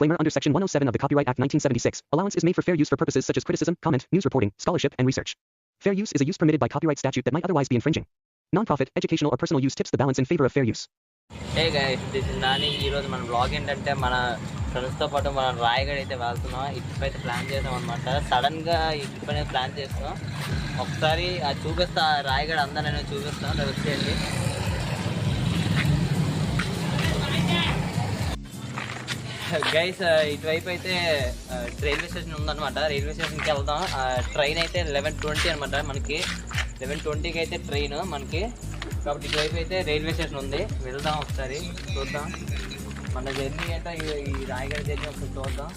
Disclaimer under Section 107 of the Copyright Act 1976. Allowance is made for fair use for purposes such as criticism, comment, news reporting, scholarship, and research. Fair use is a use permitted by copyright statute that might otherwise be infringing. Nonprofit, educational, or personal use tips the balance in favor of fair use. Hey guys this is Nani ఈరోజు మన blog ఏంటంటే మన ఫ్రెండ్స్తో పాటు మనం రాయగఢ్ అయితే వెళ్తున్నాం ఈ ట్రిప్ అయితే ప్లాన్ చేసాం అనమాట సడన్గా ఈ ట్రిప్ అనేది ప్లాన్ చేస్తాం ఒకసారి అది చూపిస్తా ఆ రాయగఢ్ అంతా నేను చూపిస్తాను అది వచ్చేయండి గైస్ uh, ఇటువైపు అయితే uh, రైల్వే స్టేషన్ ఉందన్నమాట. రైల్వే స్టేషన్కి వెళ్దాం. Uh, ట్రైన్ అయితే లెవెన్ ట్వంటీ అనమాట మనకి. లెవెన్ ట్వంటీకి అయితే ట్రైన్ మనకి. కాబట్టి ఇటువైపు అయితే రైల్వే స్టేషన్ ఉంది. వెళ్దాం ఒకసారి. చూద్దాం. మన జర్నీ అంటే ఈ- రాయగడ జర్నీ ఒకసారి చూద్దాం.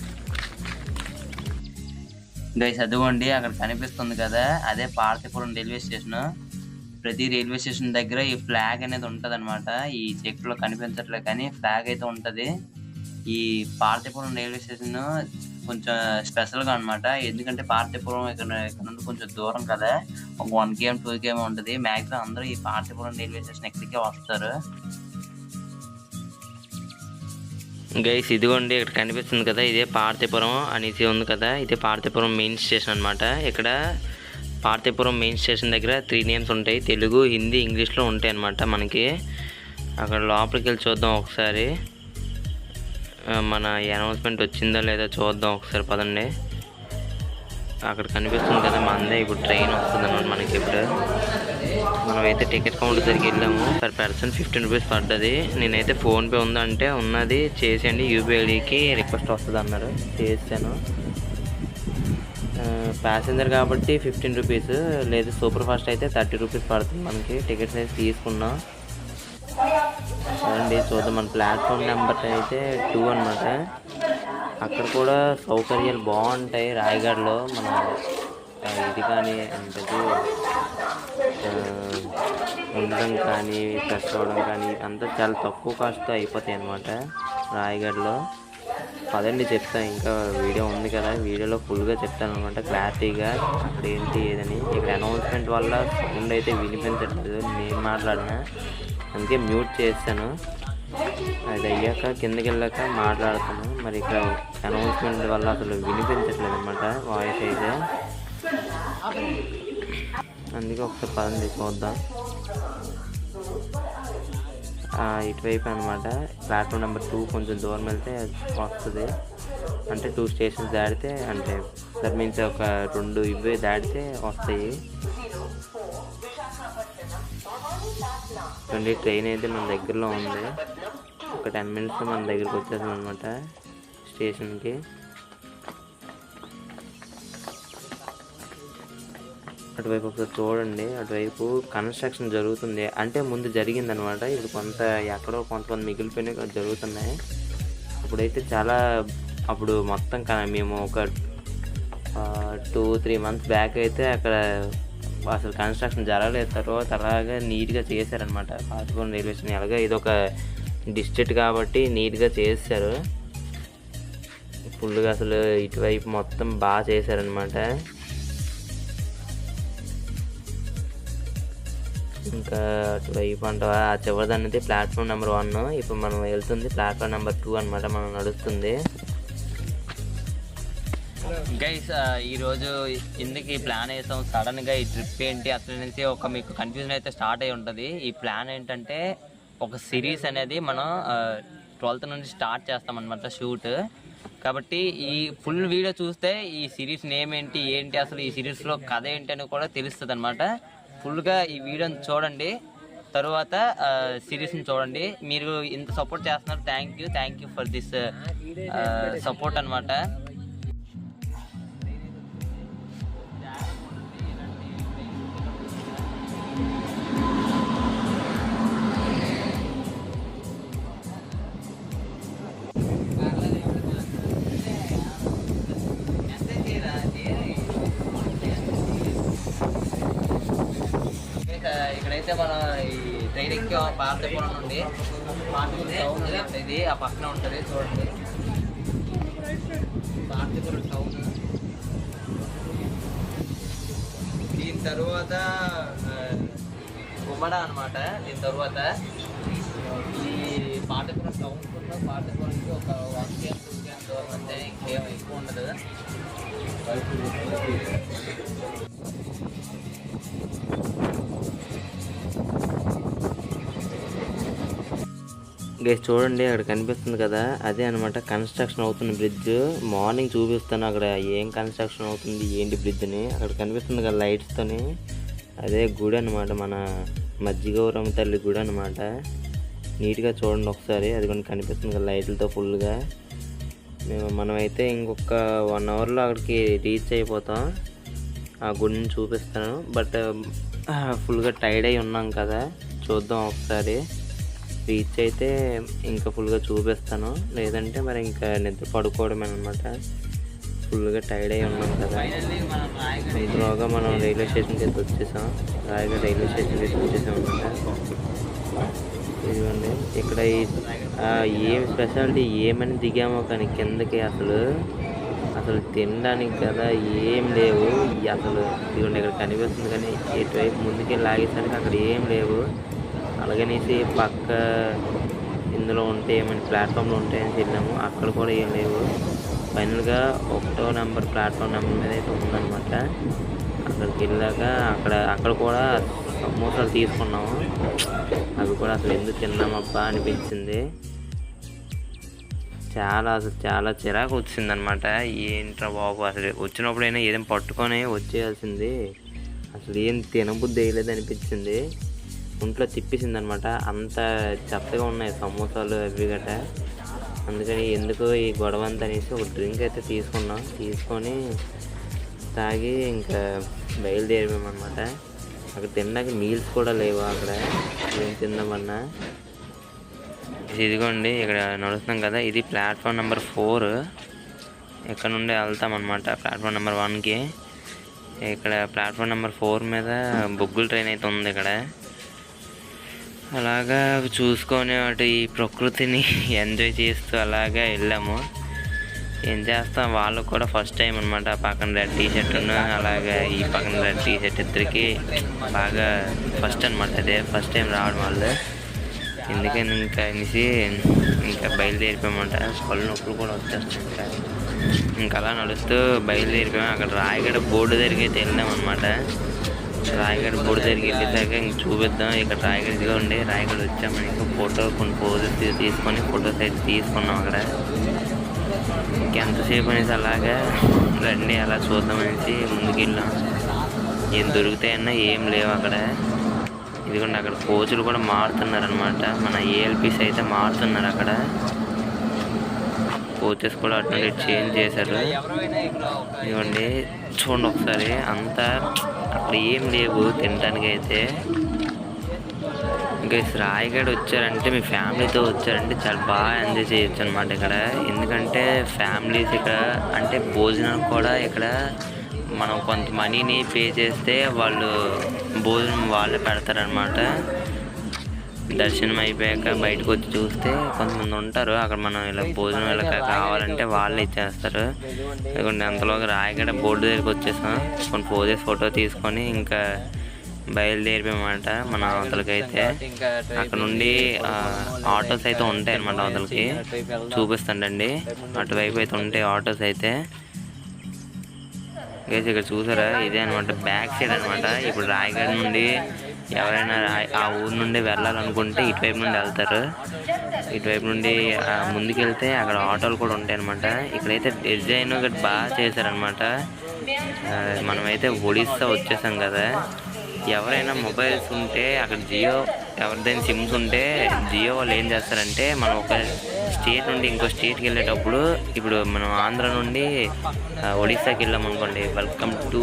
గైస్ అదిగోండి అక్కడ కనిపిస్తుంది కదా. అదే పార్తీపురం రైల్వే స్టేషన్ ప్రతి రైల్వే స్టేషన్ దగ్గర ఈ ఫ్లాగ్ అనేది ఉంటుంది అనమాట ఈ చెక్లో కనిపించట్లేదు కానీ ఫ్లాగ్ అయితే ఉంటది. ఈ పార్థిపురం రైల్వే స్టేషన్ కొంచెం స్పెషల్గా అనమాట ఎందుకంటే పార్థిపురం ఇక్కడ ఇక్కడ నుండి కొంచెం దూరం కదా. ఒక వన్ కేఎం టూ కేఎం ఉంటుంది. మాక్సిమం అందరూ ఈ పార్థిపురం రైల్వే స్టేషన్ ఎక్కడికే వస్తారు. గైస్ ఇదిగోండి ఇక్కడ కనిపిస్తుంది కదా ఇదే పార్థిపురం అనేసి ఉంది కదా. ఇదే పార్థిపురం మెయిన్ స్టేషన్ అన్నమాట. ఇక్కడ పార్థిపురం మెయిన్ స్టేషన్ దగ్గర త్రీ నేమ్స్ ఉంటాయి. తెలుగు హిందీ ఇంగ్లీష్లో ఉంటాయి అన్నమాట మనకి. అక్కడ లోపలికి వెళ్ళి చూద్దాం ఒకసారి. మన అనౌన్స్మెంట్ వచ్చిందో లేదో చూద్దాం ఒకసారి పదండి. అక్కడ కనిపిస్తుంది కదా మందే ఇప్పుడు ట్రైన్ వస్తుంది అనమాట మనకి ఇప్పుడు. మనమైతే టికెట్ కౌంటర్ దగ్గరికి వెళ్ళాము. పర్ పర్సన్ ఫిఫ్టీన్ రూపీస్ పడ్డది. నేనైతే ఫోన్పే ఉందంటే ఉన్నది. చేసేయండి. యూపీఐడికి రిక్వెస్ట్ వస్తుంది అన్నారు. చేసాను ప్యాసింజర్ కాబట్టి ఫిఫ్టీన్ రూపీస్ లేదు సూపర్ ఫాస్ట్ అయితే థర్టీ రూపీస్ పడుతుంది మనకి. టికెట్స్ అయితే తీసుకున్నాం. అండి చూద్దాం. మన ప్లాట్ఫామ్ నెంబర్ అయితే టూ అనమాట అక్కడ కూడా సౌకర్యాలు బాగుంటాయి రాయగఢలో మన ఇది కానీ ఏంటది ఉండడం కానీ ఫ్రెష్ అవ్వడం కానీ అంతా చాలా తక్కువ కాస్ట్తో అయిపోతాయి అనమాట రాయగఢలో పదండి చెప్తాను ఇంకా వీడియో ఉంది కదా వీడియోలో ఫుల్గా చెప్తాను అనమాట క్లారిటీగా అక్కడ ఏంటి ఏదని. ఇక్కడ అనౌన్స్మెంట్ వల్ల సౌండ్ అయితే వినిపించట్లేదు నేను మాట్లాడినా. అందుకే మ్యూట్ చేస్తాను అది అయ్యాక కిందకి వెళ్ళాక మాట్లాడతాను మరి ఇక్కడ అనౌన్స్మెంట్ వల్ల అసలు వినిపించట్లేదు అనమాట వాయిస్ అయితే. అందుకే ఒకసారి పదండి చూద్దాం. ఇటువైపు అనమాట ప్లాట్ఫామ్ నెంబర్ టూ కొంచెం దూరం వెళ్తే వస్తుంది. అంటే టూ స్టేషన్స్ దాటితే అంటే దట్ మీన్స్ ఒక రెండు ఇవే దాటితే వస్తాయి. చూడండి ట్రైన్ అయితే మన దగ్గరలో ఉంది. ఒక టెన్ మినిట్స్ మన దగ్గరికి వచ్చేసాం అనమాట స్టేషన్కి. అటువైపు ఒకసారి చూడండి అటువైపు కన్స్ట్రక్షన్ జరుగుతుంది. అంటే ముందు జరిగింది అనమాట ఇప్పుడు కొంత ఎక్కడో కొంతమంది మిగిలిపోయినాయి జరుగుతున్నాయి. అప్పుడైతే చాలా అప్పుడు మొత్తం క- మేము ఒక టూ త్రీ మంత్స్ బ్యాక్ అయితే అక్కడ అసలు కన్స్ట్రక్షన్ జరగలేదు. తర్వాత అలాగా నీట్గా చేశారనమాట పాతపురం రైల్వే స్టేషన్ అలాగే ఇది ఒక డిస్ట్రిక్ట్ కాబట్టి నీట్గా చేశారు. ఫుల్గా అసలు ఇటువైపు మొత్తం బాగా చేశారనమాట ఇంకా అటువైపు అంటావా ఆ చివరిది అనేది ప్లాట్ఫామ్ నెంబర్ వన్ ఇప్పుడు మనం వెళ్తుంది ప్లాట్ఫామ్ నెంబర్ టూ అనమాట మనం నడుస్తుంది. గైస్ uh, ఈరోజు ఎందుకు ఈ ప్లాన్ వేసాం? సడన్గా ఈ ట్రిప్ ఏంటి? అసలు నుంచి ఒక మీకు కన్ఫ్యూజన్ అయితే స్టార్ట్ అయి ఉంటుంది. ఈ ప్లాన్ ఏంటంటే ఒక సిరీస్ అనేది మనం ట్వెల్త్ నుండి స్టార్ట్ చేస్తాం అనమాట షూట్ కాబట్టి ఈ ఫుల్ వీడియో చూస్తే ఈ సిరీస్ నేమ్ ఏంటి ఏంటి అసలు ఈ సిరీస్లో కథ ఏంటి అని కూడా తెలుస్తుంది అనమాట ఫుల్గా ఈ వీడియోని చూడండి. తరువాత uh, సిరీస్ని చూడండి. మీరు ఇంత సపోర్ట్ చేస్తున్నారు. Thank you thank you for this support అనమాట ఇక్కడైతే మన ఈ ట్రైన్ ఎక్కాం పాతపురం నుండి పాతపురం టౌన్ ఇది ఆ పక్కన ఉంటుంది చూడండి. పాతపురం టౌన్ దీని తర్వాత గుమ్మడ అనమాట దీని తర్వాత. ఈ పాతపురం టౌన్ కూడా పాతపురంకి ఒక వన్ కేఎం టూ కేఎం ఇంకేం ఎక్కువ ఉండదు. గైస్ చూడండి అక్కడ కనిపిస్తుంది కదా. అదే అనమాట కన్స్ట్రక్షన్ అవుతుంది బ్రిడ్జ్ మార్నింగ్ చూపిస్తాను అక్కడ ఏం కన్స్ట్రక్షన్ అవుతుంది ఏంటి బ్రిడ్జ్ని అక్కడ కనిపిస్తుంది కదా లైట్స్తోని అదే గుడి అనమాట మన మజ్జిగౌరమ్మ తల్లి గుడి అనమాట నీట్గా చూడండి ఒకసారి అది కొన్ని కనిపిస్తుంది కదా లైట్లతో ఫుల్గా మేము మనమైతే ఇంకొక వన్ అవర్లో అక్కడికి రీచ్ అయిపోతాం. ఆ గుడిని చూపిస్తాను. బట్ ఫుల్గా టైర్డ్ అయి ఉన్నాం కదా. చూద్దాం ఒకసారి. రీచ్ అయితే ఇంకా ఫుల్గా చూపిస్తాను. లేదంటే మరి ఇంకా నిద్ర పడుకోవడమే అనమాట ఫుల్గా టైర్డ్ అయి ఉన్నాం కదా. ఇంతలోగా మనం రైల్వే స్టేషన్కి అయితే వచ్చేసాం. రాయగఢ రైల్వే స్టేషన్కి అయితే వచ్చేసాం అనమాట ఇదిగోండి ఇక్కడ ఏం స్పెషాలిటీ ఏమని దిగామో కానీ కిందకి అసలు అసలు తినడానికి కదా ఏం లేవు. అసలు ఇదిగోండి ఇక్కడ కనిపిస్తుంది కానీ ఇటువైపు ముందుకి లాగేసరికి అక్కడ ఏం లేవు. అలాగనేసి పక్క ఇందులో ఉంటే ఏమైనా ప్లాట్ఫామ్లో ఉంటాయని వెళ్ళాము అక్కడ కూడా ఏం లేవు. ఫైనల్గా ఒకటో నెంబర్ ప్లాట్ఫామ్ నెంబర్ మీద అయితే ఉందన్నమాట. అక్కడికి వెళ్ళాక అక్కడ అక్కడ కూడా సమోసాలు తీసుకున్నాము. అవి కూడా అసలు ఎందుకు తిన్నామబ్బా అనిపించింది. చాలా అసలు చాలా చిరాకు వచ్చిందనమాట ఏంట్రా బాబు అసలు వచ్చినప్పుడైనా ఏదైనా పట్టుకొని వచ్చేయాల్సింది. అసలు ఏం తినబుద్ధి వేయలేదు అనిపించింది. ఒంట్లో తిప్పేసింది అనమాట అంత చెత్తగా ఉన్నాయి సమోసాలు అవి గట్ట. అందుకని ఎందుకు ఈ గొడవ అంత అనేసి ఒక డ్రింక్ అయితే తీసుకున్నాం. తీసుకొని తాగి ఇంకా బయలుదేరామన్నమాట అక్కడ తినడానికి మీల్స్ కూడా లేవు అక్కడ. ఏం తిందామన్నా. ఇదిగోండి ఇక్కడ నడుస్తున్నాం కదా. ఇది ప్లాట్ఫామ్ నెంబర్ ఫోర్. ఇక్కడ నుండి వెళ్తామన్నమాట ప్లాట్ఫామ్ నెంబర్ వన్కి. ఇక్కడ ప్లాట్ఫామ్ నెంబర్ ఫోర్ మీద బొగ్గుల ట్రైన్ అయితే ఉంది ఇక్కడ. అలాగా చూసుకొని అటు ఈ ప్రకృతిని ఎంజాయ్ చేస్తూ అలాగా వెళ్ళాము. ఏం చేస్తాం? వాళ్ళు కూడా ఫస్ట్ టైం అనమాట పక్కన రెడ్ టీ షర్ట్ అలాగే ఈ పక్కన రెడ్ టీ షర్ట్ ఇద్దరికి బాగా ఫస్ట్ అనమాట అదే. ఫస్ట్ టైం రావడం వాళ్ళు ఎందుకని ఇంకా అనేసి ఇంకా బయలుదేరిపోయామంట. కళ్ళు నొప్పులు కూడా వచ్చేస్తాయి ఇంకా ఇంకా అలా నడుస్తూ బయలుదేరిపోయాం. అక్కడ రాయగడ బోర్డు దగ్గరికి అయితే వెళ్ళాం అనమాట రాయగడ బోర్డు దగ్గరికి వెళ్ళేదాక ఇంక చూపిద్దాం. ఇక్కడ రాయగడ ఇదిగా ఉండి రాయగడ వచ్చామని ఇంకా ఫోటో కొన్ని పోజెస్ తీసుకొని ఫొటోస్ అయితే తీసుకున్నాం అక్కడ. ఇంకెంతసేపు అనేసి అలాగా రండి అలా చూద్దామనేసి ముందుకెళ్ళాం. ఏం దొరుకుతాయన్నా ఏం లేవు అక్కడ. ఇదిగోండి అక్కడ కోచులు కూడా మారుతున్నారు అనమాట మన ఏఎల్పిస్ అయితే మారుతున్నారు అక్కడ. కోచెస్ కూడా అటు చేంజ్ చేశారు. ఇదిగోండి చూడండి ఒకసారి. అంతా అక్కడ ఏం లేవు తినడానికి అయితే. ఇంకా రాయగఢ వచ్చారంటే మీ ఫ్యామిలీతో వచ్చారంటే చాలా బాగా ఎంజాయ్ చేయొచ్చు అనమాట ఇక్కడ. ఎందుకంటే ఫ్యామిలీస్ ఇక్కడ అంటే భోజనం కూడా ఇక్కడ మనం కొంత మనీని పే చేస్తే వాళ్ళు భోజనం వాళ్ళే పెడతారనమాట దర్శనం అయిపోయాక బయటకు వచ్చి చూస్తే కొంతమంది ఉంటారు. అక్కడ మనం ఇలా భోజనం ఇలా కావాలంటే వాళ్ళే ఇచ్చేస్తారు. ఇదిగోండి అంతలోకి రాయగడ బోర్డు దగ్గరికి వచ్చేసాం. కొన్ని పోజెస్ ఫోటో తీసుకొని ఇంకా బయలుదేరిపోయామాట మన అవతలకైతే. అక్కడ నుండి ఆటోస్ అయితే ఉంటాయి అనమాట అవతలకి. చూపిస్తాండండి అటువైపు అయితే ఉంటాయి ఆటోస్ అయితే. గైస్ ఇక్కడ చూసారా? ఇదే అనమాట బ్యాక్ సైడ్ అనమాట ఇప్పుడు రాయగడ నుండి ఎవరైనా ఆ ఊరు నుండి వెళ్ళాలనుకుంటే ఇటువైపు నుండి వెళ్తారు. ఇటువైపు నుండి ముందుకెళ్తే అక్కడ ఆటోలు కూడా ఉంటాయి అనమాట ఇక్కడైతే డిజైన్ ఒకటి బాగా చేశారనమాట మనమైతే ఒడిస్సా వచ్చేసాం కదా. ఎవరైనా మొబైల్స్ ఉంటే అక్కడ జియో ఎవరిదైనా సిమ్స్ ఉంటే జియో వాళ్ళు ఏం చేస్తారంటే మనం ఒక స్టేట్ నుండి ఇంకో స్టేట్కి వెళ్ళేటప్పుడు ఇప్పుడు మనం ఆంధ్ర నుండి ఒడిస్సాకి వెళ్ళాం అనుకోండి వెల్కమ్ టు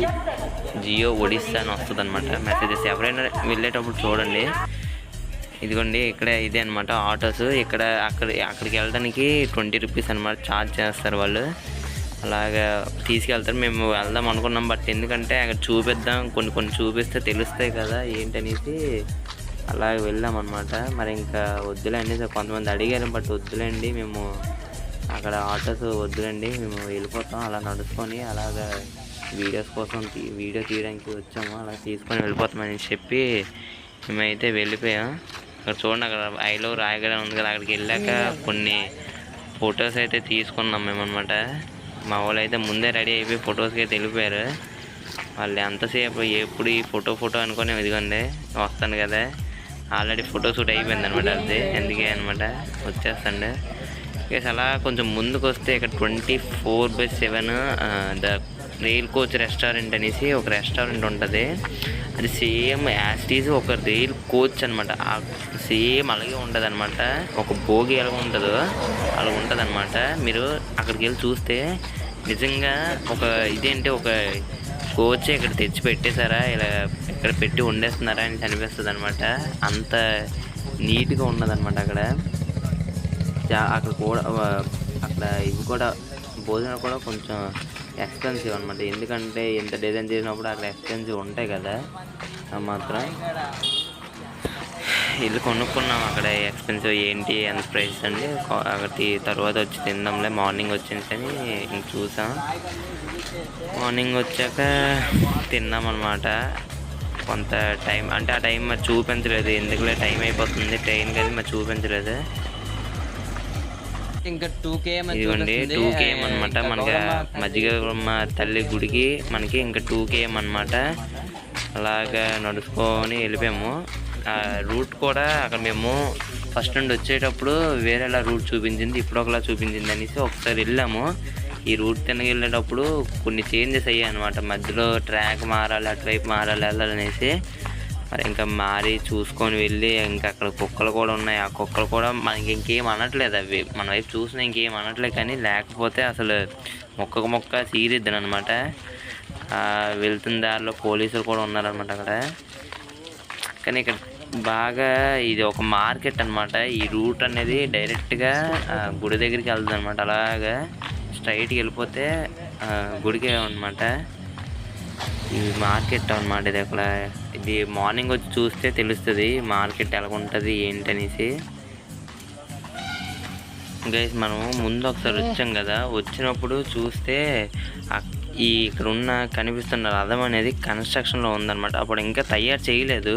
జియో ఒడిస్సా అని వస్తుంది అనమాట మెసేజెస్ ఎవరైనా వెళ్ళేటప్పుడు చూడండి. ఇదిగోండి ఇక్కడ ఇదే అనమాట ఆటోస్. ఇక్కడ అక్కడ అక్కడికి వెళ్ళడానికి ట్వంటీ రూపీస్ అనమాట ఛార్జ్ చేస్తారు వాళ్ళు. అలాగా తీసుకెళ్తారు. మేము వెళ్దాం అనుకున్నాం బట్ ఎందుకంటే అక్కడ చూపిద్దాం కొన్ని కొన్ని చూపిస్తే తెలుస్తాయి కదా ఏంటనేసి అలా వెళ్ళాం అనమాట మరి ఇంకా వద్దులే కొంతమంది అడిగారు బట్ వద్దులేండి మేము అక్కడ ఆటోస్ వద్దులేండి మేము వెళ్ళిపోతాం అలా నడుచుకొని అలాగా వీడియోస్ కోసం వీడియో తీయడానికి వచ్చాము అలా తీసుకొని వెళ్ళిపోతామని చెప్పి మేమైతే వెళ్ళిపోయాం. అక్కడ చూడండి అక్కడ ఐలో రాయగడ ఉంది కదా అక్కడికి వెళ్ళాక కొన్ని ఫొటోస్ అయితే తీసుకున్నాం మేము అనమాట మా వాళ్ళు అయితే ముందే రెడీ అయిపోయి ఫొటోస్కి అయితే వెళ్ళిపోయారు. వాళ్ళు ఎంతసేపు ఎప్పుడు ఈ ఫోటో ఫోటో అనుకొని ఇదిగోండి వస్తాను కదా. ఆల్రెడీ ఫోటో షూట్ అయిపోయింది అనమాట అది. ఎందుకే అనమాట వచ్చేస్తాండి. ఇక అలా కొంచెం ముందుకు వస్తే ఇక్కడ twenty four by seven the rail coach restaurant అనేసి ఒక రెస్టారెంట్ ఉంటుంది. అది సేమ్ యాస్టీజ్ ఒక రైల్ కోచ్ అనమాట సేమ్ అలాగే ఉంటుంది అనమాట ఒక భోగి ఎలా ఉంటుందో అలా ఉంటుంది అనమాట మీరు అక్కడికి వెళ్ళి చూస్తే నిజంగా ఒక ఇదేంటి ఒక కోచ్ ఇక్కడ తెచ్చి పెట్టేశారా? ఇలా ఇక్కడ పెట్టి వండేస్తున్నారా అని అనిపిస్తుంది అనమాట అంత నీట్గా ఉన్నదనమాట అక్కడ. చా అక్కడ కూడా అక్కడ ఇవి కూడా భోజనం కూడా కొంచెం ఎక్స్పెన్సివ్ అనమాట ఎందుకంటే ఇంత డిజైన్ చేసినప్పుడు అక్కడ ఎక్స్పెన్సివ్ ఉంటాయి కదా అది మాత్రం. ఇల్లు కొనుక్కున్నాం అక్కడ ఎక్స్పెన్సివ్ ఏంటి ఎంత ప్రైస్ అండి. ఒకటి తర్వాత వచ్చి తిందాంలే మార్నింగ్ వచ్చింది అని చూసాం. మార్నింగ్ వచ్చాక తిన్నాం అనమాట కొంత టైం అంటే ఆ టైం మరి చూపించలేదు. ఎందుకులే టైం అయిపోతుంది? ట్రైన్కి అది మరి చూపించలేదు. ఇంకా టూ కేఎం ఇదిగోండి టూ కేఎం అనమాట మనకి మజ్జిగ మా తల్లి గుడికి మనకి ఇంకా టూ కేఎం అనమాట అలాగా నడుచుకొని వెళ్ళిపోయాము. ఆ రూట్ కూడా అక్కడ మేము ఫస్ట్ నుండి వచ్చేటప్పుడు వేరేలా రూట్ చూపించింది ఇప్పుడు ఒకలా చూపించింది అనేసి ఒకసారి వెళ్ళాము. ఈ రూట్ తినకి వెళ్ళేటప్పుడు కొన్ని చేంజెస్ అయ్యాయి అనమాట మధ్యలో ట్రాక్ మారాలి అటువైపు మారాలి వెళ్ళాలనేసి మరి ఇంకా మారి చూసుకొని వెళ్ళి ఇంకా అక్కడ కుక్కలు కూడా ఉన్నాయి. ఆ కుక్కలు కూడా మనకి ఇంకేం అనట్లేదు అవి. మన వైపు చూసినా ఇంకేం అనట్లేదు కానీ లేకపోతే అసలు మొక్కకు మొక్క సీరిద్దాను అనమాట వెళ్తున్న దారిలో పోలీసులు కూడా ఉన్నారనమాట అక్కడ. కానీ ఇక్కడ బాగా ఇది ఒక మార్కెట్ అనమాట ఈ రూట్ అనేది డైరెక్ట్గా గుడి దగ్గరికి వెళ్తుంది అనమాట అలాగా స్ట్రైట్కి వెళ్ళిపోతే గుడికే అనమాట ఇది మార్కెట్ అనమాట ఇది అక్కడ. ఇది మార్నింగ్ వచ్చి చూస్తే తెలుస్తుంది మార్కెట్ ఎలా ఉంటుంది ఏంటనేసి. గైస్ మనము ముందు ఒకసారి వచ్చాం కదా. వచ్చినప్పుడు చూస్తే ఈ ఇక్కడ ఉన్న కనిపిస్తున్న రథం అనేది కన్స్ట్రక్షన్లో ఉందన్నమాట. అప్పుడు ఇంకా తయారు చేయలేదు.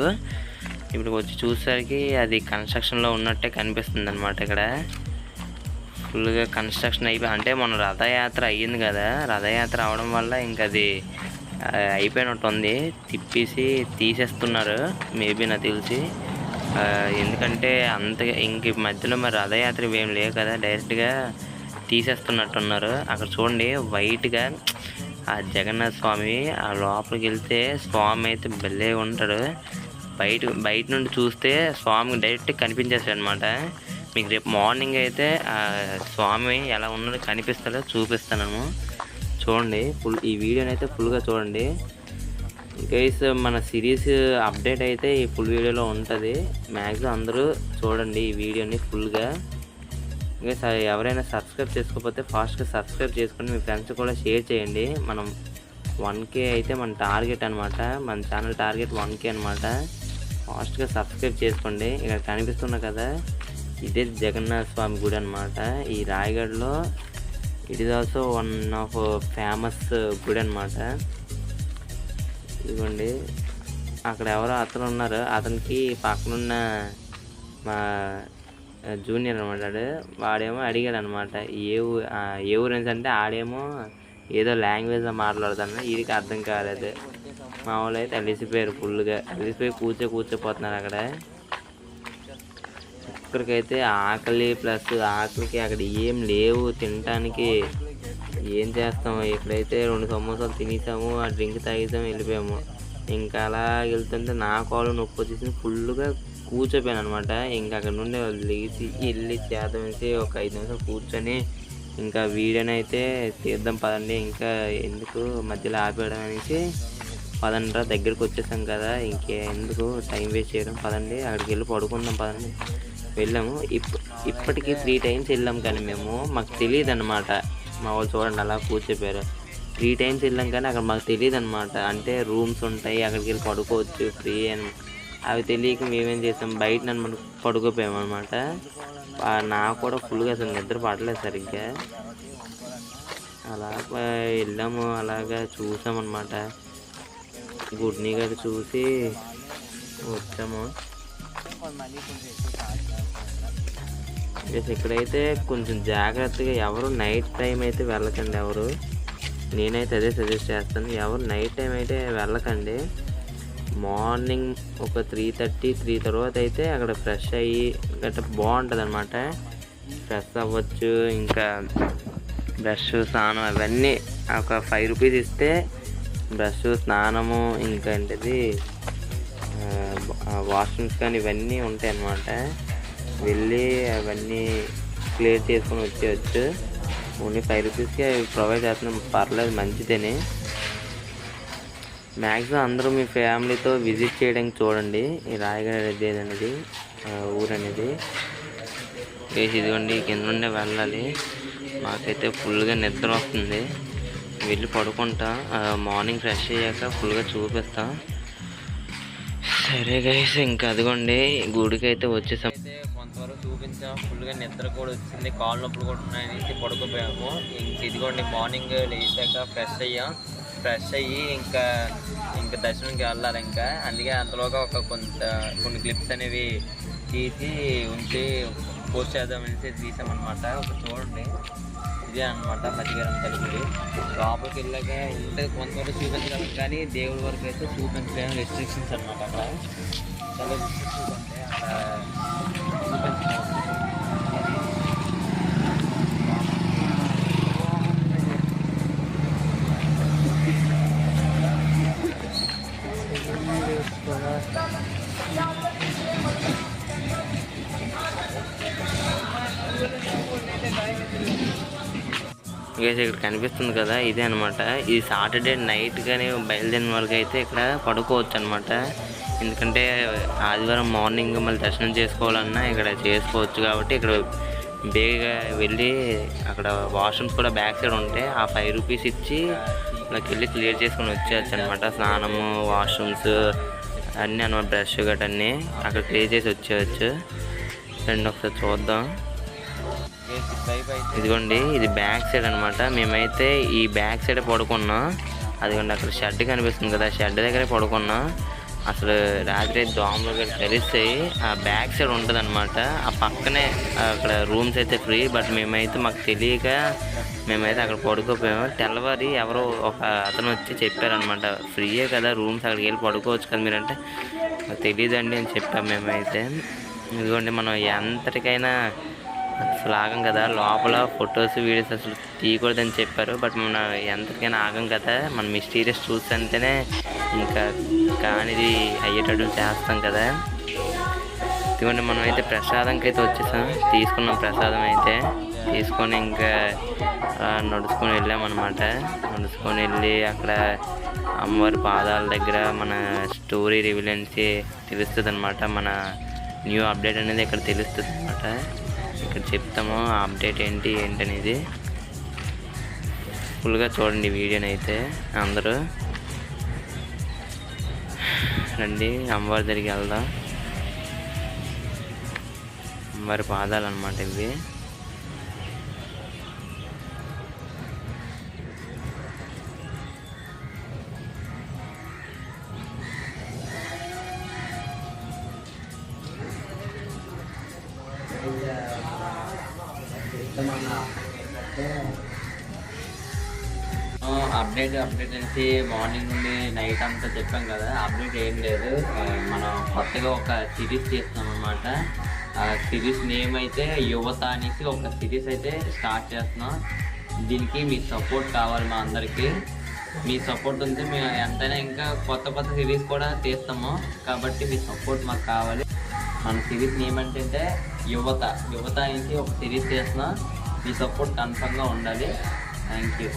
ఇప్పుడు వచ్చి చూసేసరికి అది కన్స్ట్రక్షన్లో ఉన్నట్టే కనిపిస్తుంది అనమాట ఇక్కడ. ఫుల్గా కన్స్ట్రక్షన్ అయిపోయి అంటే మొన్న రథయాత్ర అయ్యింది కదా రథయాత్ర అవడం వల్ల ఇంకా అది అయిపోయినట్టుంది. అయిపోయినట్టు ఉంది తిప్పేసి తీసేస్తున్నారు మేబీ నాకు తెలిసి. ఎందుకంటే అంత ఇంక ఈ మధ్యలో మరి రథయాత్ర ఏం లేవు కదా డైరెక్ట్గా తీసేస్తున్నట్టున్నారు. అక్కడ చూడండి వైట్గా ఆ జగన్నాథ స్వామి ఆ లోపలికి వెళ్తే స్వామి అయితే భలే ఉంటాడు బయట బయట నుండి చూస్తే స్వామి డైరెక్ట్ కనిపించేస్తాడు అనమాట మీకు రేపు మార్నింగ్ అయితే ఆ స్వామి ఎలా ఉన్నదో కనిపిస్తాడో చూపిస్తాను చూడండి ఫుల్ ఈ వీడియోని అయితే ఫుల్గా చూడండి. గైస్ మన సిరీస్ అప్డేట్ అయితే ఈ ఫుల్ వీడియోలో ఉంటుంది మ్యాక్సిమం అందరూ చూడండి ఈ వీడియోని ఫుల్గా. ఇంకా ఎవరైనా సబ్స్క్రైబ్ చేసుకోకపోతే ఫాస్ట్గా సబ్స్క్రైబ్ చేసుకొని మీ ఫ్రెండ్స్ కూడా షేర్ చేయండి. మనం వన్ కే అయితే మన టార్గెట్ అనమాట మన ఛానల్ టార్గెట్ వన్ కే అనమాట ఫాస్ట్గా సబ్స్క్రైబ్ చేసుకోండి. ఇక్కడ కనిపిస్తున్నా కదా ఇదే జగన్నాథ స్వామి గుడి అనమాట ఈ రాయగఢ్లో it is also one of famous గుడి అనమాట ఇదిగోండి. అక్కడ ఎవరో అతను ఉన్నారు. అతనికి పక్కనున్న మా జూనియర్ అనమాట వాడేమో అడిగాడు అనమాట ఏ ఊ ఏ ఊరు అంటే ఆడేమో ఏదో లాంగ్వేజ్లో మాట్లాడుతాను వీడికి అర్థం కాలేదు. మా వాళ్ళు అయితే అలిసిపోయారు ఫుల్గా అలిసిపోయి కూర్చో కూర్చోపోతున్నారు అక్కడ. అక్కడికైతే ఆకలి ప్లస్ ఆకలికి అక్కడ ఏం లేవు తినటానికి. ఏం చేస్తాము ఇక్కడైతే రెండు సమోసాలు తినేసాము ఆ డ్రింక్ తాగేసాము వెళ్ళిపోయాము. ఇంకా అలా వెళ్తుంటే నా కాలు నొప్పి వచ్చేసి ఫుల్గా కూర్చోపోయాను అనమాట ఇంకా అక్కడ నుండి లేచి వెళ్ళి చేద్దాం వేసి ఒక ఐదు నిమిషాలు కూర్చొని ఇంకా వీడియోని అయితే తీద్దాం పదండి. ఇంకా ఎందుకు మధ్యలో ఆపేయడం అనేసి పదండిరా దగ్గరికి వచ్చేసాం కదా. ఇంకే ఎందుకు టైం వేస్ట్ చేయడం? పదండి అక్కడికి వెళ్ళి పడుకుందాం పదండి. వెళ్ళాము. ఇప్ ఇప్పటికీ త్రీ టైమ్స్ వెళ్ళాం కానీ మేము మాకు తెలియదు అనమాట మా వాళ్ళు చూడండి అలా కూర్చోపోయారు. త్రీ టైమ్స్ వెళ్ళాం కానీ అక్కడ మాకు తెలియదు అనమాట అంటే రూమ్స్ ఉంటాయి అక్కడికి వెళ్ళి పడుకోవచ్చు ఫ్రీ అని. అవి తెలియక మేమేం చేసాం బయట నన్ను పడుకోపోయాం అనమాట నాకు కూడా ఫుల్గా అసలు నిద్ర పడలేదు సరిగ్గా. అలా వెళ్ళాము అలాగా చూసామన్నమాట గుడ్ని గడి చూసి వచ్చాము. గైస్ ఇక్కడైతే కొంచెం జాగ్రత్తగా ఎవరు నైట్ టైం అయితే వెళ్ళకండి ఎవరు. నేనైతే అదే సజెస్ట్ చేస్తాను. ఎవరు నైట్ టైం అయితే వెళ్ళకండి. మార్నింగ్ ఒక త్రీ థర్టీ త్రీ తర్వాత అయితే అక్కడ ఫ్రెష్ అయ్యి గట్రా బాగుంటుంది అనమాట ఫ్రెష్ అవ్వచ్చు ఇంకా బ్రష్ స్నానం అవన్నీ ఒక ఫైవ్ రూపీస్ ఇస్తే బ్రష్ స్నానము ఇంకా ఏంటిది వాష్రూమ్స్ కానీ ఇవన్నీ ఉంటాయి అన్నమాట వెళ్ళి అవన్నీ క్లియర్ చేసుకొని వచ్చేయచ్చు. ఓన్లీ ఫైవ్ రూపీస్కి ప్రొవైడ్ చేస్తున్నాం. పర్లేదు మంచిదేనే. మ్యాక్సిమం అందరూ మీ ఫ్యామిలీతో విజిట్ చేయడానికి చూడండి. ఈ రాయగడ అనేది ఆ, ఊరు అనేది వేసి ఇదిగోండి కింద నుండే వెళ్ళాలి. మాకైతే ఫుల్గా నిద్ర వస్తుంది. వెళ్ళి పడుకుంటా. మార్నింగ్ ఫ్రెష్ అయ్యాక ఫుల్గా చూపిస్తా. సరే గైస్ ఇంకా అదిగోండి. గుడికి అయితే వచ్చేసాం. అయితే చూపించాం. ఫుల్గా నిద్ర కూడా వచ్చింది. కాళ్ళ నొప్పులు కూడా ఉన్నాయని పడుకోపోయాము ఇంక ఇదిగోండి మార్నింగ్ లేచాక ఫ్రెష్ అయ్యాం. ఫ్రెష్ అయ్యి ఇంకా ఇంకా దర్శనంకి వెళ్ళాలి ఇంకా. అందుకే అంతలోగా ఒక కొంత కొన్ని క్లిప్స్ అనేవి తీసి ఉంచి పోస్ట్ చేద్దామనేసి తీసామన్నమాట. ఒక చూడండి. ఇదే అనమాట మధ్యగారం తలుపుడి లోపలికి వెళ్ళాక ఉంటే కొంతవరకు చూపించగలం కానీ దేవుడి వరకు అయితే చూపించలేము రెస్ట్రిక్షన్స్ అనమాట అక్కడ. చాలా రెస్ట్రిక్షన్స్ ఉంటాయి అక్కడ గైస్ ఇక్కడ కనిపిస్తుంది కదా ఇదే అనమాట ఇది సాటర్డే నైట్ కానీ బయలుదేరిన వాళ్ళకి అయితే ఇక్కడ పడుకోవచ్చు అనమాట ఎందుకంటే ఆదివారం మార్నింగ్ మళ్ళీ దర్శనం చేసుకోవాలన్నా ఇక్కడ చేసుకోవచ్చు కాబట్టి ఇక్కడ బేగా వెళ్ళి అక్కడ వాష్రూమ్స్ కూడా బ్యాక్ సైడ్ ఉంటాయి ఆ ఫైవ్ రూపీస్ ఇచ్చి అక్కడికి వెళ్ళి క్లియర్ చేసుకొని వచ్చేయచ్చు అనమాట స్నానము వాష్రూమ్స్ అన్నీ అనమాట బ్రష్ గట్ట అన్నీ అక్కడ క్లియర్ చేసి వచ్చేయచ్చు. రెండు ఒకసారి చూద్దాం. ఇదిగోండి ఇది బ్యాక్ సైడ్ అనమాట మేమైతే ఈ బ్యాక్ సైడ్ పడుకున్నాం. అదిగోండి అక్కడ షెడ్ కనిపిస్తుంది కదా షెడ్ దగ్గరే పడుకున్నాం. అసలు రాత్రి దోమలు గట్రా కలిస్తాయి ఆ బ్యాక్ సైడ్ ఉంటుంది అనమాట ఆ పక్కనే అక్కడ రూమ్స్ అయితే ఫ్రీ బట్ మేమైతే మాకు తెలియక మేమైతే అక్కడ పడుకోపోయాము. తెల్లవారి ఎవరో ఒక అతను వచ్చి చెప్పారనమాట ఫ్రీయే కదా రూమ్స్ అక్కడికి వెళ్ళి పడుకోవచ్చు కదా మీరంటే. తెలియదండి అని చెప్పాము మేమైతే. ఇదిగోండి మనం ఎంతటికైనా అసలు ఆగం కదా లోపల ఫొటోస్ వీడియోస్ అసలు తీయకూడదని చెప్పారు. బట్ మనం ఎంతకైనా ఆగం కదా మన మిస్టీరియస్ చూస్తుంటేనే ఇంకా కానిది అయ్యేటట్టు చేస్తాం కదా. ఇదిగోండి మనం అయితే ప్రసాదంకి అయితే వచ్చేసాం. తీసుకున్నాం ప్రసాదం అయితే. తీసుకొని ఇంకా నడుచుకొని వెళ్ళామన్నమాట. నడుచుకొని వెళ్ళి అక్కడ అమ్మవారి పాదాల దగ్గర మన స్టోరీ రివిలెన్సీ తెలుస్తుంది అనమాట మన న్యూ అప్డేట్ అనేది ఇక్కడ తెలుస్తుంది అనమాట ఇక్కడ చెప్తాము అప్డేట్ ఏంటి ఏంటనేది ఫుల్గా చూడండి వీడియోని అయితే అందరూ. రండి అమ్మవారి దగ్గరికి వెళ్దాం. అమ్మవారి పాదాలు అనమాట ఇవి. అప్డేట్ మార్నింగ్ నుండి నైట్ అంతా చెప్పాం కదా అప్డేట్ ఏం లేదు. మనం కొత్తగా ఒక సిరీస్ చేస్తున్నాం అనమాట ఆ సిరీస్ నేమ్ అయితే యువత అనేసి ఒక సిరీస్ అయితే స్టార్ట్ చేస్తున్నాం. దీనికి మీ సపోర్ట్ కావాలి మా అందరికీ. మీ సపోర్ట్ ఉంటే మేము ఎంతైనా ఇంకా కొత్త కొత్త సిరీస్ కూడా తీస్తాము. కాబట్టి మీ సపోర్ట్ మాకు కావాలి. మన సిరీస్ నేమ్ అంటే యువత. యువత అనేసి ఒక సిరీస్ చేస్తున్నాం. మీ సపోర్ట్ కన్ఫర్మ్గా ఉండాలి. Thank you.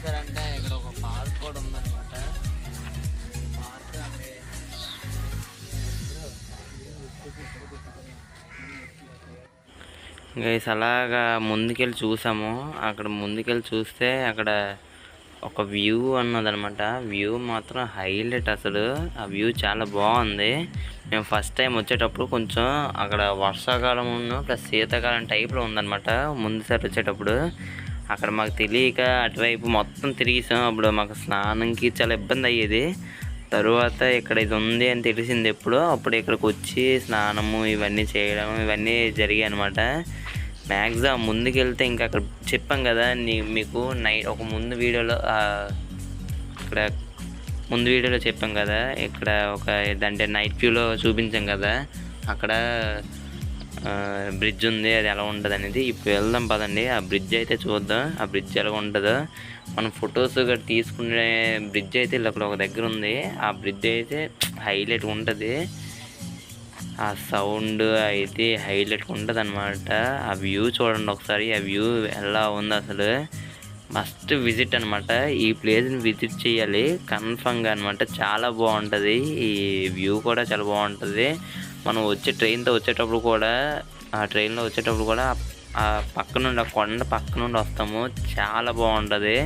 చూసారంటే ఇక్కడ ఒక పార్క్ కూడా ఉందన్నమాట. పార్క్ అంటే గైస్ అలాగా ముందుకెళ్ళి చూసాము. అక్కడ ముందుకెళ్ళి చూస్తే అక్కడ ఒక వ్యూ అన్నదనమాట వ్యూ మాత్రం హైలైట్ అసలు. ఆ వ్యూ చాలా బాగుంది. మేము ఫస్ట్ టైం వచ్చేటప్పుడు కొంచెం అక్కడ వర్షాకాలం ప్లస్ శీతాకాలం టైప్లో ఉందన్నమాట. ముందుసారి వచ్చేటప్పుడు. అక్కడ మాకు తెలియక అటువైపు మొత్తం తిరిగేసాం. అప్పుడు మాకు స్నానంకి చాలా ఇబ్బంది అయ్యేది. తరువాత ఇక్కడ ఇది ఉంది అని తెలిసింది ఎప్పుడు. అప్పుడు ఇక్కడికి వచ్చి స్నానము ఇవన్నీ చేయడం ఇవన్నీ జరిగాయి అనమాట మ్యాక్సిమం ముందుకెళ్తే ఇంకా అక్కడ చెప్పాం కదా నీ మీకు నైట్ ఒక ముందు వీడియోలో ఇక్కడ ముందు వీడియోలో చెప్పాం కదా ఇక్కడ ఒక అంటే నైట్ వ్యూలో చూపించాం కదా అక్కడ బ్రిడ్జ్ ఉంది అది ఎలా ఉంటుంది అనేది. ఇప్పుడు వెళ్దాం పదండి. ఆ బ్రిడ్జ్ అయితే చూద్దాం. ఆ బ్రిడ్జ్ ఎలా ఉంటుందో. మనం ఫొటోస్ గట్రా తీసుకునే బ్రిడ్జ్ అయితే ఇలా అక్కడ ఒక దగ్గర ఉంది. ఆ బ్రిడ్జ్ అయితే హైలైట్ ఉంటుంది. ఆ సౌండ్ అయితే హైలైట్ ఉంటుంది అనమాట ఆ వ్యూ చూడండి ఒకసారి. ఆ వ్యూ ఎలా ఉంది అసలు. మస్ట్ విజిట్ అనమాట ఈ ప్లేస్ని విజిట్ చేయాలి. కన్ఫర్మ్గా అనమాట చాలా బాగుంటుంది. ఈ వ్యూ కూడా చాలా బాగుంటుంది. మనం వచ్చే ట్రైన్తో వచ్చేటప్పుడు కూడా ఆ ట్రైన్లో వచ్చేటప్పుడు కూడా ఆ పక్క నుండి ఆ కొండ పక్క నుండి వస్తాము. చాలా బాగుంటుంది.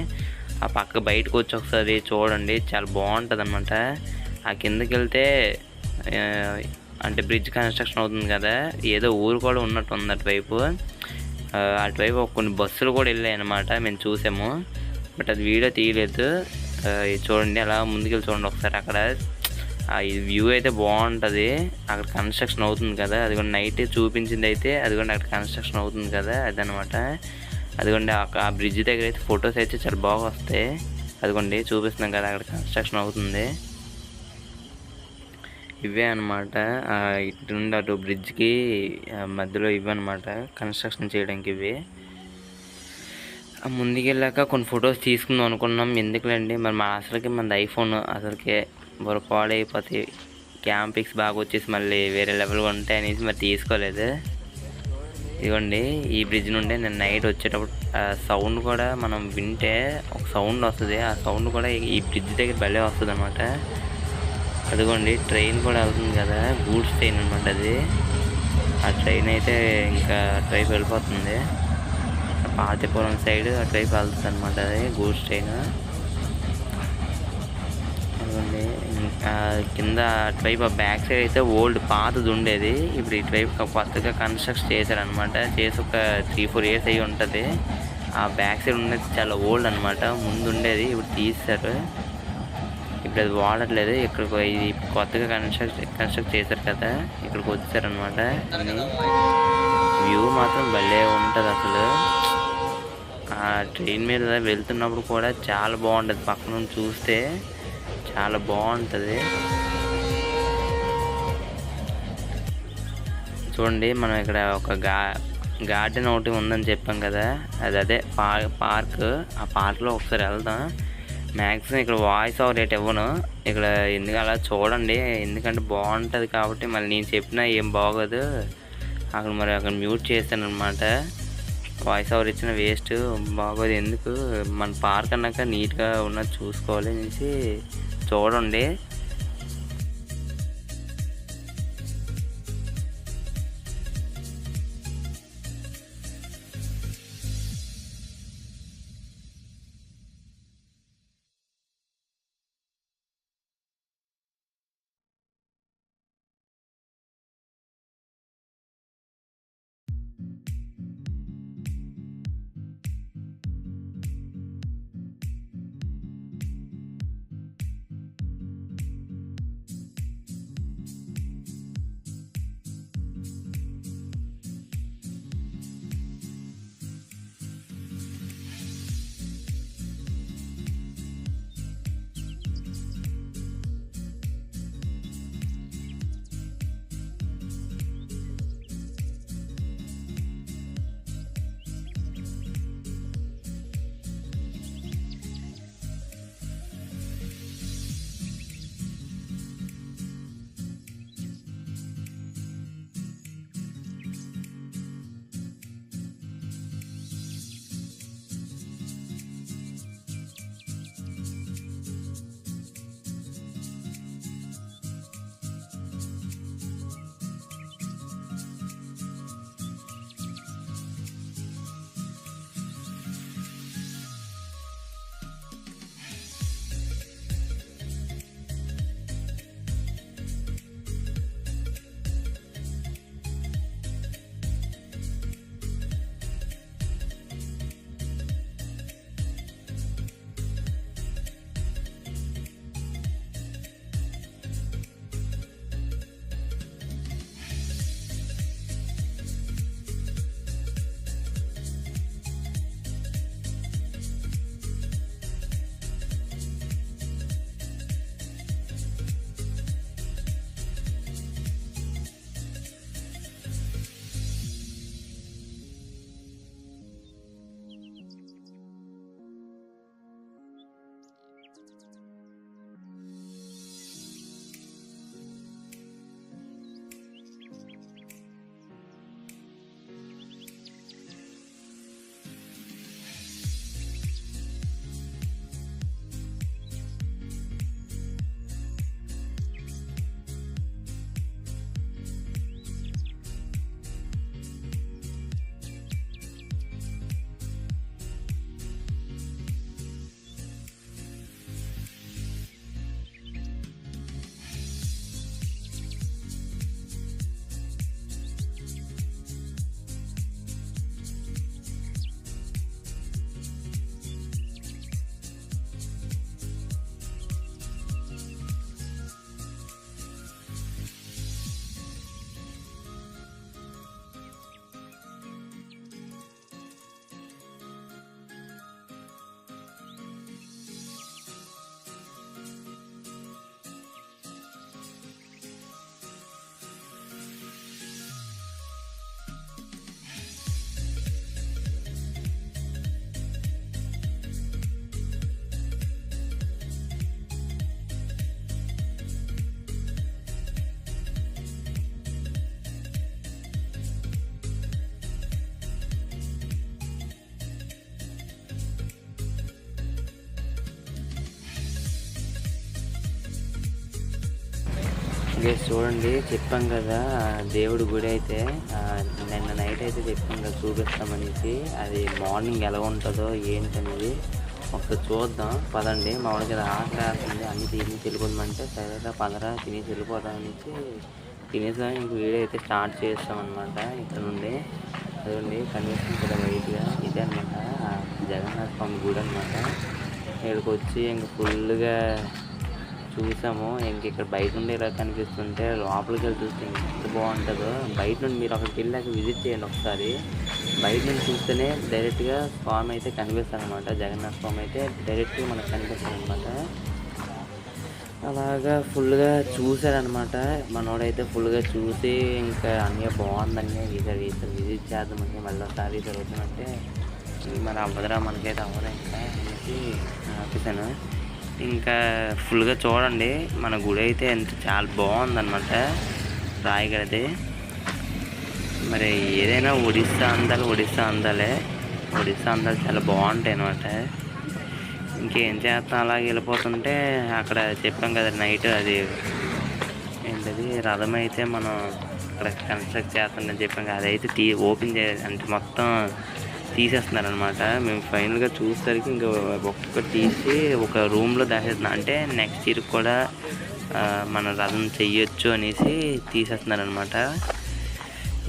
ఆ పక్క బయటకు వచ్చి ఒకసారి చూడండి. చాలా బాగుంటుంది అనమాట ఆ కిందకి వెళ్తే అంటే బ్రిడ్జ్ కన్స్ట్రక్షన్ అవుతుంది కదా. ఏదో ఊరు కూడా ఉన్నట్టు ఉంది అటువైపు అటువైపు కొన్ని బస్సులు కూడా వెళ్ళాయి అనమాట మేము చూసాము. బట్ అది వీడియో తీయలేదు. చూడండి. అలా ముందుకెళ్ళి చూడండి ఒకసారి అక్కడ. ఆ, ఈ వ్యూ అయితే బాగుంటుంది. అక్కడ కన్స్ట్రక్షన్ అవుతుంది కదా. అది కూడా నైట్ చూపించింది అయితే అది కూడా అక్కడ కన్స్ట్రక్షన్ అవుతుంది కదా అదనమాట. అదిగోండి ఆ- ఆ బ్రిడ్జ్ దగ్గర అయితే ఫొటోస్ అయితే చాలా బాగా వస్తాయి. అదిగోండి చూపిస్తున్నాం కదా అక్కడ కన్స్ట్రక్షన్ అవుతుంది. ఇవే అనమాట ఇటు నుండి అటు బ్రిడ్జ్కి మధ్యలో ఇవే అనమాట కన్స్ట్రక్షన్ చేయడానికి ఇవి. ముందుకెళ్ళాక కొన్ని ఫొటోస్ తీసుకుందాం అనుకున్నాం. ఎందుకులేండి మరి మా అసలుకి మనది ఐఫోన్ అసలుకే బొర పాడైపోతాయి క్యాంపిక్స్ బాగా వచ్చేసి మళ్ళీ వేరే లెవెల్గా ఉంటాయి అనేసి మరి తీసుకోలేదు. ఇదిగోండి ఈ బ్రిడ్జ్ నుండి నేను నైట్ వచ్చేటప్పుడు సౌండ్ కూడా మనం వింటే ఒక సౌండ్ వస్తుంది. ఆ సౌండ్ కూడా ఈ బ్రిడ్జ్ దగ్గర భలే వస్తుంది అనమాట అదిగోండి ట్రైన్ కూడా వెళ్తుంది కదా గూడ్స్ ట్రైన్ అనమాట అది. ఆ ట్రైన్ అయితే ఇంకా అటువైపు వెళ్ళిపోతుంది. పాతిపురం సైడ్ అటువైపు వెళ్తుంది అనమాట అది గూడ్స్ ట్రైన్. కింద అటువైపు బ్యాక్ సైడ్ అయితే ఓల్డ్ పాతది ఉండేది. ఇప్పుడు ఇటువైపు కొత్తగా కన్స్ట్రక్ట్ చేశారనమాట చేసి ఒక త్రీ ఫోర్ ఇయర్స్ అయ్యి ఉంటుంది. ఆ బ్యాక్ సైడ్ ఉన్నది చాలా ఓల్డ్ అనమాట ముందు ఉండేది ఇప్పుడు తీసారు ఇప్పుడు అది వాడట్లేదు. ఇక్కడ ఇది కొత్తగా కన్స్ట్రక్ట్ కన్స్ట్రక్ట్ చేశారు కదా. ఇక్కడికి వచ్చారనమాట వ్యూ మాత్రం భలే ఉంటుంది అసలు. ఆ ట్రైన్ మీద వెళ్తున్నప్పుడు కూడా చాలా బాగుంటుంది పక్కన చూస్తే. చాలా బాగుంటుంది. చూడండి మనం ఇక్కడ ఒక గా గార్డెన్ ఒకటి ఉందని చెప్పాం కదా. అది అదే పార్ పార్క్. ఆ పార్క్లో ఒకసారి వెళ్దాం. మ్యాక్సిమం ఇక్కడ వాయిస్ ఓవర్ రేట్ ఇవ్వను. ఇక్కడ ఎందుకు అలా చూడండి ఎందుకంటే బాగుంటుంది కాబట్టి మళ్ళీ నేను చెప్పినా ఏం బాగోదు. అక్కడ మరి అక్కడ మ్యూట్ చేశాను అనమాట వాయిస్ ఓవర్ ఇచ్చిన వేస్ట్. బాగోదు ఎందుకు? మన పార్క్ అన్నాక నీట్గా ఉన్నది చూసుకోవాలి అనేసి చూడండి. గైస్ చూడండి చెప్పాం కదా దేవుడి గుడి అయితే నిన్న నైట్ అయితే చెప్పాం కదా చూపిస్తామనేసి అది మార్నింగ్ ఎలా ఉంటుందో ఏంటనేది ఒకసారి చూద్దాం పదండి మామూలుగా కదా ఆకలి వేస్తుంది అన్ని తిని వెళ్ళిపోదామంటే సరేరా పదరా తినేసి వెళ్ళిపోదాం అనేసి తినేసాం ఇంక వీడియో అయితే స్టార్ట్ చేస్తామన్నమాట ఇక్కడ నుండి. అదండి కనిపిస్తుంది కదా వైట్గా ఇదే అనమాట జగన్నాథ స్వామి గుడి అనమాట ఇక్కడికి వచ్చి ఇంక ఫుల్గా చూసాము. ఇంక ఇక్కడ బయట నుండి ఇలా కనిపిస్తుంటే లోపలికి వెళ్ళి చూస్తే ఎంత బాగుంటుందో. బయట నుండి మీరు అక్కడికి వెళ్ళాక విజిట్ చేయండి ఒకసారి. బయట నుండి చూస్తేనే డైరెక్ట్గా స్వామి అయితే కనిపిస్తారనమాట. జగన్నాథ స్వామి అయితే డైరెక్ట్గా మనకు కనిపిస్తారనమాట. అలాగా ఫుల్గా చూశారనమాట. మనోడైతే ఫుల్గా చూసి ఇంకా అన్నీ బాగుందని ఈసారి ఈసారి విజిట్ చేద్దామని మళ్ళీ ఒకసారి జరుగుతుందంటే మరి అవ్వదురా మనకైతే అవ్వదు ఇంకా? అనేసి ఆపేసాను ఇంకా ఫుల్గా చూడండి. మన గుడి అయితే ఎంత చాలా బాగుందన్నమాట. రాయగడది. మరి ఏదైనా ఒడిస్సా అందాలు ఒడిస్సా అందాలే. ఒడిస్సా అందాలు చాలా బాగుంటాయి అనమాట ఇంకేం చేస్తాం? అలాగే వెళ్ళిపోతుంటే అక్కడ చెప్పాం కదా నైట్ అది ఏంటది? రథం అయితే మనం అక్కడ కన్స్ట్రక్ట్ చేస్తుందని చెప్పాం కదా. అదైతే తీ ఓపెన్ చే అంటే మొత్తం తీసేస్తున్నారు అనమాట మేము ఫైనల్గా చూసేసరికి ఇంకా ఒక్కొక్కటి తీసి ఒక రూమ్లో దాచేస్తున్నాం అంటే నెక్స్ట్ ఇయర్ కూడా మన రథం చెయ్యొచ్చు అనేసి తీసేస్తున్నారు అనమాట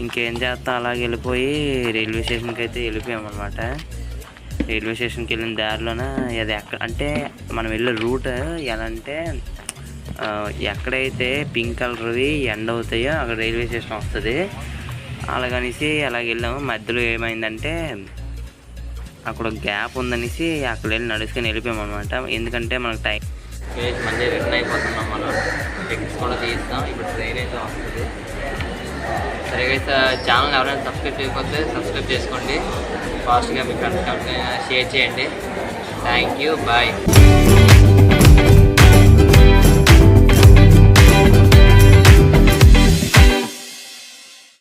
ఇంకేం చేస్తాం? అలాగే వెళ్ళిపోయి రైల్వే స్టేషన్కి అయితే వెళ్ళిపోయామన్నమాట. రైల్వే స్టేషన్కి వెళ్ళిన దారిలోన అది ఎక్కడ అంటే మనం వెళ్ళే రూట్ ఎలా అంటే ఎక్కడైతే పింక్ కలర్వి ఎండ్ అవుతాయో అక్కడ రైల్వే స్టేషన్ వస్తుంది. అలాగనేసి అలాగ వెళ్ళాము. మధ్యలో ఏమైందంటే అక్కడ గ్యాప్ ఉందనేసి అక్కడ వెళ్ళి నడుచుకొని వెళ్ళిపోయాం అనమాట ఎందుకంటే మనకు టైం మళ్ళీ రిటర్న్ అయిపోతున్నాం మనం టికెట్స్ కూడా తీస్తాం ఇప్పుడు ట్రైన్ అయితే వస్తుంది సరే ఛానల్ ఎవరైనా సబ్స్క్రైబ్ చేయకపోతే సబ్స్క్రైబ్ చేసుకోండి. ఫాస్ట్గా మీ ఫ్రెండ్స్ షేర్ చేయండి. Thank you bye